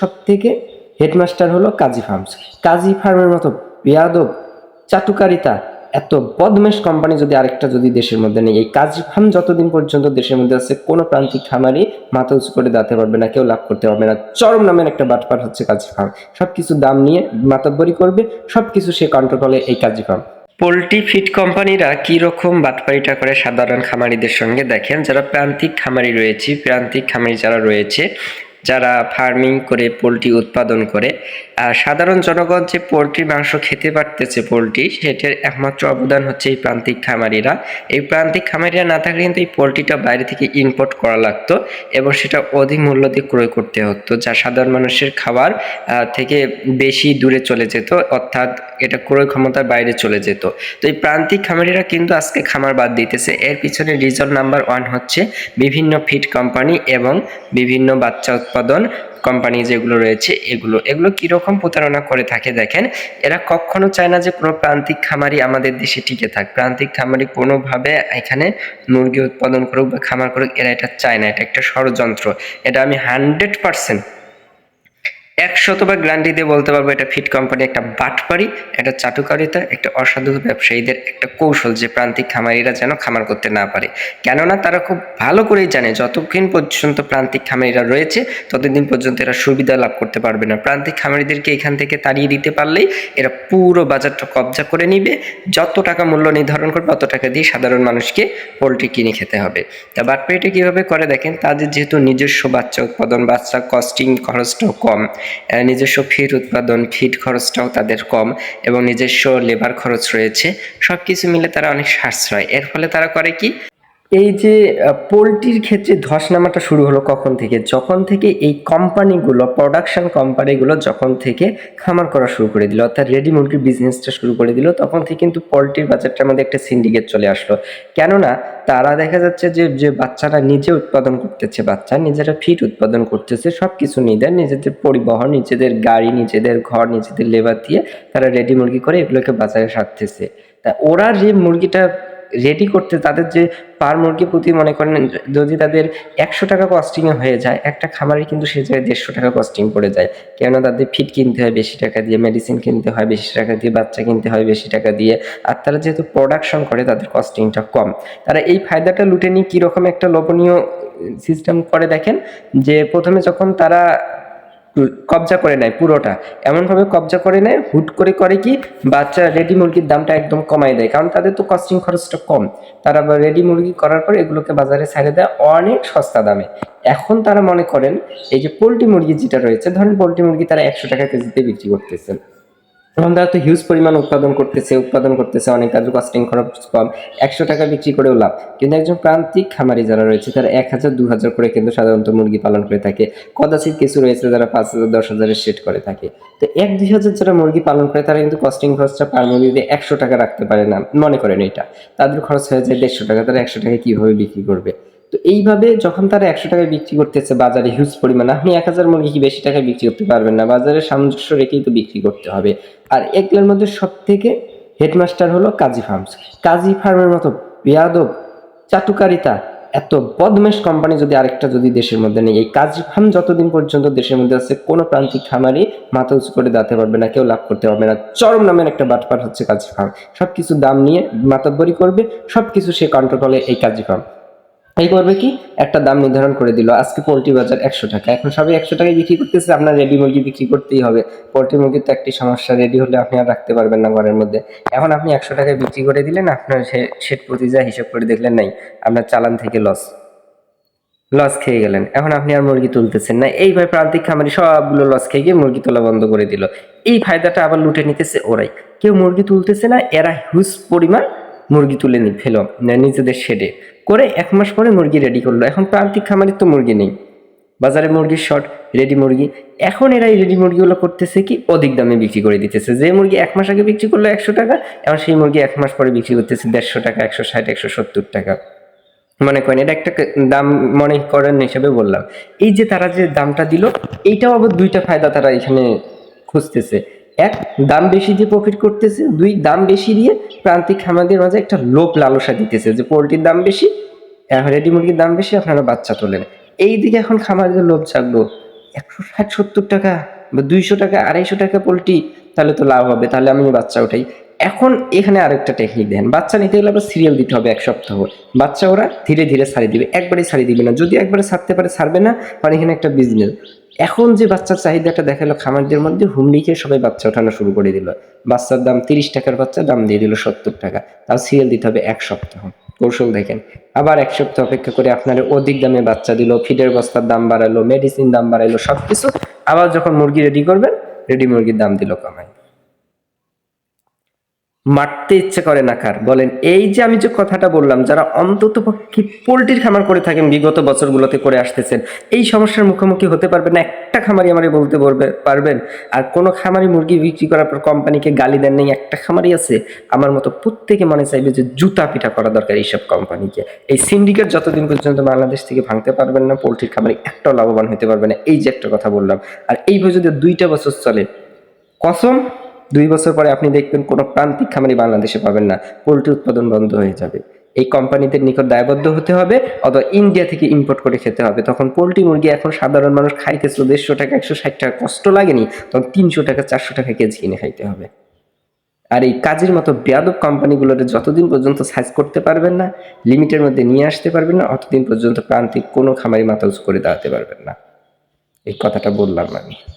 সব থেকে হেডমাস্টার হলো কাজী ফার্মস কাজী ফার্মের মতো বেয়াদব, চাটুকারিতা, এত বদমেশ কোম্পানি যদি আরেকটা যদি দেশের মধ্যে নেই, এই কাজী ফার্ম যতদিন পর্যন্ত দেশের মধ্যে আছে, কোনো প্রান্তিক খামারি মাথা উঁচু করে দাঁড়াতে পারবে না, কেউ লাভ করতে পারবে না। চরম নামের একটা বাটপার হচ্ছে কাজী ফার্ম সবকিছু দাম নিয়ে মাতাব্বরি করবে, সবকিছু সে কন্ট্রোলে এই কাজী ফার্ম পোলট্রি ফিড কোম্পানিরা কি রকম বাটপারিটা করে সাধারণ খামারিদের সঙ্গে দেখেন? যারা প্রান্তিক খামারি রয়েছে, প্রান্তিক খামারি যারা রয়েছে যারা ফার্মিং করে পোলট্রি উৎপাদন করে, আর সাধারণ জনগণ যে পোলট্রির মাংস খেতে পারতেছে পোলট্রি, সেটার একমাত্র অবদান হচ্ছে এই প্রান্তিক খামারিরা। এই প্রান্তিক খামারিরা না থাকলে কিন্তু এই পোলট্রিটা বাইরে থেকে ইম্পোর্ট করা লাগতো এবং সেটা অধিক মূল্য দিয়ে ক্রয় করতে হতো, যা সাধারণ মানুষের খাবার থেকে বেশি দূরে চলে যেত, অর্থাৎ এটা ক্রয় ক্ষমতার বাইরে চলে যেত। তো এই প্রান্তিক খামারিরা কিন্তু আজকে খামার বাদ দিতেছে। এর পিছনে রিজন নাম্বার ওয়ান হচ্ছে বিভিন্ন ফিড কোম্পানি এবং বিভিন্ন বাচ্চা কোম্পানি যেগুলো রয়েছে, এগুলো এগুলো কীরকম প্রতারণা করে থাকে দেখেন, এরা কখনো চায় না যে কোনো প্রান্তিক খামারি আমাদের দেশে টিকে থাক। প্রান্তিক খামারি কোনোভাবে এখানে মুরগি উৎপাদন করুক বা খামার করুক, এরা এটা চায় না, এটা একটা ষড়যন্ত্র। এটা আমি হান্ড্রেড পার্সেন্ট একশতবার গ্যারান্টি দিয়ে বলতে পারব এটা ফিট কোম্পানি, একটা বাটপারি একটা চাটুকারিতা, একটা অসাধু ব্যবসায়ীদের একটা কৌশল যে প্রান্তিক খামারিরা যেন খামার করতে না পারে। কেননা তারা খুব ভালো করেই জানে, যতক্ষণ পর্যন্ত প্রান্তিক খামারিরা রয়েছে, ততদিন পর্যন্ত এরা সুবিধা লাভ করতে পারবে না। প্রান্তিক খামারিদেরকে এখান থেকে তাড়িয়ে দিতে পারলেই এরা পুরো বাজারটা কবজা করে নিবে। যত টাকা মূল্য নির্ধারণ করবে, অত টাকা দিয়ে সাধারণ মানুষকে পোলট্রি কিনে খেতে হবে। তা বাটপারিটা কীভাবে করে দেখেন? তাদের যেহেতু নিজস্ব বাচ্চা উৎপাদন, বাচ্চা কস্টিং খরচটাও কম। নিজস্ব ফিড উৎপাদন ফিড খরচটাও তাদের কম এবং নিজস্ব লেবার খরচ রয়েছে। সব কিছু মিলে তারা অনেক সাশ্রয়। এর ফলে তারা করে কি? এই যে পোলট্রির ক্ষেত্রে ধস নামাটা শুরু হলো কখন থেকে? যখন থেকে এই কোম্পানিগুলো প্রোডাকশন কোম্পানিগুলো যখন থেকে খামার করা শুরু করে দিল, অর্থাৎ রেডি মুরগির বিজনেসটা শুরু করে দিল, তখন থেকে কিন্তু পোলট্রির বাজারটার মধ্যে একটা সিন্ডিকেট চলে আসলো। কেননা, তারা দেখা যাচ্ছে যে যে বাচ্চারা নিজে উৎপাদন করতেছে, বাচ্চা নিজেরা ফিট উৎপাদন করতেছে সব কিছু নিজেদের নিজেদের পরিবহন, নিজেদের গাড়ি, নিজেদের ঘর, নিজেদের লেবার দিয়ে তারা রেডি মুরগি করে এগুলোকে বাজারে সারতেছে। তা ওরা যে মুরগিটা রেডি করতে তাদের যে পার মুরগি প্রতি মনে করেন যদি তাদের একশো টাকা কস্টিংয়ে হয়ে যায়, একটা খামারে কিন্তু সে জায়গায় দেড়শো টাকা কস্টিং পড়ে যায়। কেননা তাদের ফিড কিনতে হয় বেশি টাকা দিয়ে মেডিসিন কিনতে হয় বেশি টাকা দিয়ে, বাচ্চা কিনতে হয় বেশি টাকা দিয়ে, আর তারা যেহেতু প্রোডাকশন করে তাদের কস্টিংটা কম। তারা এই ফায়দাটা লুটে নিয়ে কীরকম একটা লোভনীয় সিস্টেম করে দেখেন? যে প্রথমে যখন তারা কবজা করে নেয় পুরোটা। এমনভাবে কবজা করে নেয়, হুট করে করে কি বাচ্চা রেডি মুরগির দামটা একদম কমাই দেয়। কারণ তাদের তো কস্টিং খরচটা কম। তারা রেডি মুরগি করার পর এগুলোকে বাজারে ছেড়ে দেয় অনেক সস্তা দামে। এখন তারা মনে করেন, এই যে পোলট্রি মুরগি যেটা রয়েছে, ধরেন পোলট্রি মুরগি তারা একশো টাকা কেজিতে বিক্রি করতেছে। এখন তারা তো হিউজ পরিমাণ উৎপাদন করতেছে উৎপাদন করতেছে, অনেক তাদের কস্টিং খরচ কম। একশো টাকা বিক্রি করেও লাভ। কিন্তু একজন প্রান্তিক খামারি যারা রয়েছে, তারা এক হাজার, দু হাজার করে কিন্তু সাধারণত মুরগি পালন করে থাকে। কদাচিৎ কিছু রয়েছে যারা পাঁচ হাজার, দশ হাজারের সেট করে থাকে। তো এক, দুই হাজার যারা মুরগি পালন করে, তারা কিন্তু কস্টিং খরচটা পার মুরগিতে একশো টাকা রাখতে পারে না। মনে করেন এটা। তাদের খরচ হয়ে যায় দেড়শো টাকা, তারা একশো টাকা কীভাবে বিক্রি করবে? তো এইভাবে যখন তারা একশো টাকায় বিক্রি করতেছে বাজারে হিউজ পরিমাণ, আপনি এক হাজার মুরগি কি বেশি টাকায় বিক্রি করতে পারবেন না? বাজারে সামঞ্জস্য রেখেই তো বিক্রি করতে হবে। আর এগুলোর মধ্যে সব থেকে হেডমাস্টার হলো কাজী ফার্মস। কাজী ফার্মের মতো বেয়াদব, চাটুকারিতা, এত বদমেশ কোম্পানি যদি আরেকটা যদি দেশের মধ্যে নেই। এই কাজী ফার্ম যতদিন পর্যন্ত দেশের মধ্যে আছে, কোনো প্রান্তিক খামারি মাথা উঁচু করে দাঁড়াতে পারবে না, কেউ লাভ করতে পারবে না। চরম নামের একটা বাটপার হচ্ছে কাজী ফার্ম। সব কিছু দাম নিয়ে মাতাব্বরি করবে সব কিছু সে কন্ট্রোলে এই কাজী ফার্ম। এই করবে কি? একটা দাম নির্ধারণ করে দিল। আজকে পোলট্রি বাজার একশো টাকা। এখন সবাই একশো টাকায় বিক্রি করতেছে। আপনার রেডি মুরগি বিক্রি করতেই হবে। পোলট্রি মুরগির তো একটি সমস্যা। রেডি হলে আপনি আর রাখতে পারবেন না ঘরের মধ্যে। এখন আপনি একশো টাকায় বিক্রি করে দিলেন। আপনার সেট প্রতি যা হিসাব করে দেখলেন নাই, আপনার চালান থেকে লস লস খেয়ে গেলেন। এখন আপনি আর মুরগি তুলতেছেন না। এইভাবে প্রান্তিক খামারি সবগুলো লস খেয়ে গিয়ে মুরগি তোলা বন্ধ করে দিল। এই ফায়দাটা আবার লুটে নিতেছে ওরাই। কেউ মুরগি তুলতেছে না। এরা হিউজ পরিমাণ মুরগি তুলে নি ফেলো নিজেদের শেডে করে এক মাস পরে মুরগি রেডি করল। এখন প্রান্তিক খামারের তো মুরগি নেই। বাজারে মুরগির শর্ট রেডি মুরগি। এখন এরা এই রেডি মুরগিগুলো করতেছে কি? অধিক দামে বিক্রি করে দিতেছে। যে মুরগি এক মাস আগে বিক্রি করল একশো টাকা, এখন সেই মুরগি এক মাস পরে বিক্রি করতেছে দেড়শো টাকা, একশো ষাট, একশো সত্তর টাকা। মনে করেন, এটা একটা দাম মনে করেন হিসেবে বললাম। এই যে তারা যে দামটা দিল, এইটাও আবার দুইটা ফায়দা তারা এখানে খুঁজতেছে। এক, দাম বেশি দিয়ে প্রফিট করতেছে। দুই, দাম বেশি দিয়ে প্রান্তিক খামারদের মাঝে একটা লোভ লালসা দিতেছে যে পোলট্রির দাম বেশি রেডি মুরগির দাম বেশি, আপনারা বাচ্চা তোলেন। এই দিকে এখন খামারদের লোভ জাগলো। একশো ষাট, সত্তর টাকা বা দুইশো টাকা, আড়াইশো টাকা পোলট্রি, তাহলে তো লাভ হবে, তাহলে আমি বাচ্চা উঠাই। এখন এখানে আরেকটা টেকনিক দেন বাচ্চা নিতে গেলে আবার সিরিয়াল দিতে হবে এক সপ্তাহ। বাচ্চা ওরা ধীরে ধীরে ছাড়ি দিবে একবারে ছাড়ি দিবে না। যদি একবারে ছাড়তে পারে, ছাড়বে না কারণ এখানে একটা বিজনেস এখন যে বাচ্চার চাহিদাটা দেখাল খামারদের মধ্যে, হুমড়ি সবাই বাচ্চা ওঠানো শুরু করে দিল। বাচ্চার দাম তিরিশ টাকার বাচ্চা, দাম দিয়ে দিল সত্তর টাকা। তাও সিরিয়াল দিতে হবে এক সপ্তাহ। কৌশল দেখেন, আবার এক সপ্তাহ অপেক্ষা করে আপনার অধিক দামে বাচ্চা দিল, ফিডের বস্তার দাম বাড়ালো মেডিসিন দাম বাড়াইলো সব কিছু আবার যখন মুরগি রেডি করবেন রেডি মুরগির দাম দিল কমাই মারতে ইচ্ছে করে না কার? বলেন, এই যে আমি যে কথাটা বললাম, যারা অন্তত পক্ষে পোলট্রির খামার করে থাকেন, বিগত বছরগুলোতে করে আসতেছেন, এই সমস্যার মুখোমুখি হতে পারবেন না। একটা খামারি আমারে বলতে বলবে, পারবেন? আর কোনো খামারি মুরগি বিক্রি করার পর কোম্পানিকে গালি দেন নেই, একটা খামারি আছে। আমার মতো প্রত্যেকে মনে চাইবে যে জুতা পিঠা করা দরকার এইসব কোম্পানিকে। এই সিন্ডিকেট যতদিন পর্যন্ত বাংলাদেশ থেকে ভাঙতে পারবেন না, পোলট্রির খামারি একটাও লাভবান হতে পারবে না। এই যে একটা কথা বললাম। আর এইভাবে যদি দুইটা বছর চলে। কসম? দুই বছর পরে আপনি দেখবেন কোনো প্রান্তিক খামারি বাংলাদেশে পাবেন না। পোলট্রি উৎপাদন বন্ধ হয়ে যাবে। এই কোম্পানিদের নিকট দায়বদ্ধ হতে হবে অথবা ইন্ডিয়া থেকে ইম্পোর্ট করে খেতে হবে। তখন পোলট্রি মুরগি এখন সাধারণ মানুষ খাইতেছিল দেড়শো টাকা, একশো ষাট টাকা কষ্ট লাগেনি, তখন তিনশো টাকা, চারশো টাকা কেজি কিনে খাইতে হবে। আর এই কাজের মতো বেয়াদব কোম্পানিগুলোর যতদিন পর্যন্ত সাইজ করতে পারবেন না, লিমিটের মধ্যে নিয়ে আসতে পারবেন না, অতদিন পর্যন্ত প্রান্তিক কোনো খামারি মাথা করে দাঁড়াতে পারবেন না। এই কথাটা বললাম আমি।